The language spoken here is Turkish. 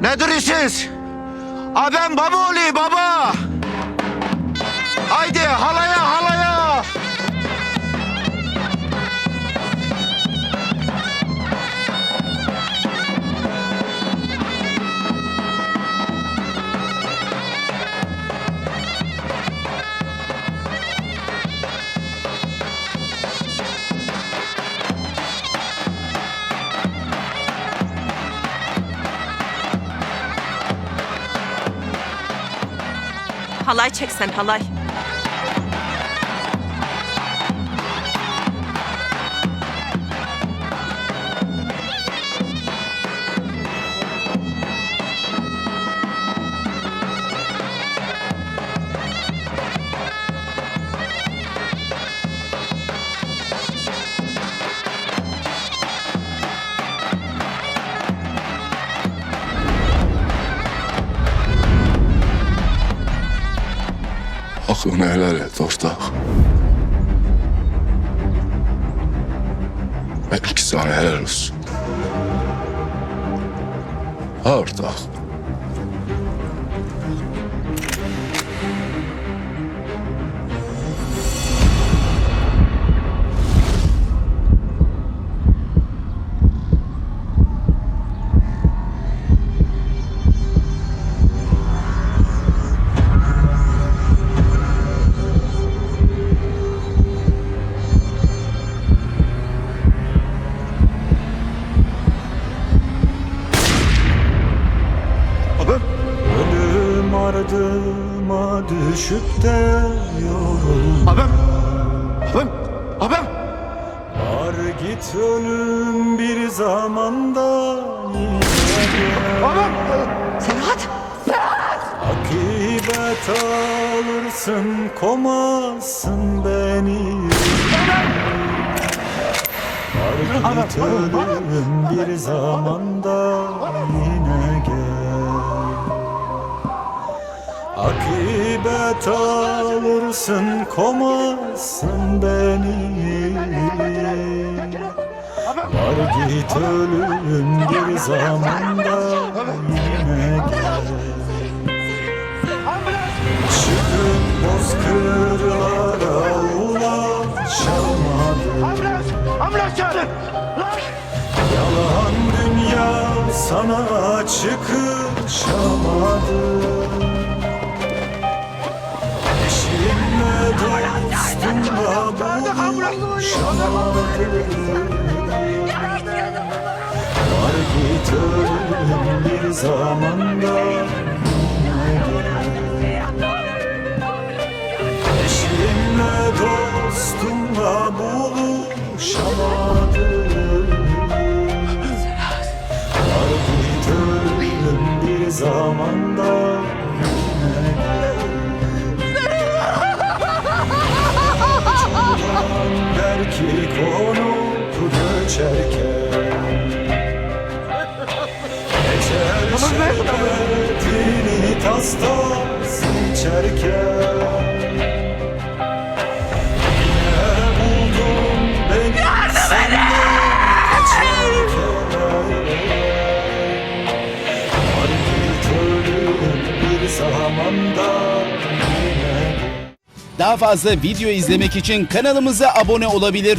Nedir işiniz? Ha ben baba olayım baba. Haydi halaya. Halay çeksen halay. Hakkını helal et ortak. Belki sana helal olsun. Ortak. Ardıma düşüp de yorulma Abim. Abim. Abim. Var git ölüm bir zamanda. Abim. Akibet alırsın komazsın beni Var git ölüm bir zamanda yine gel Akibet alırsın komazsın beni. Var git ölüm bir zamanda yine gel. Çıkıp bozkırlara ulaşamadım. Yalan dünya sana çıkışamadım Var git bir zamanda Eşimle dostumla buluşamadım Var git bir zamanda git ölüm bir zamanda yine Daha fazla video izlemek için kanalımıza abone olabilir.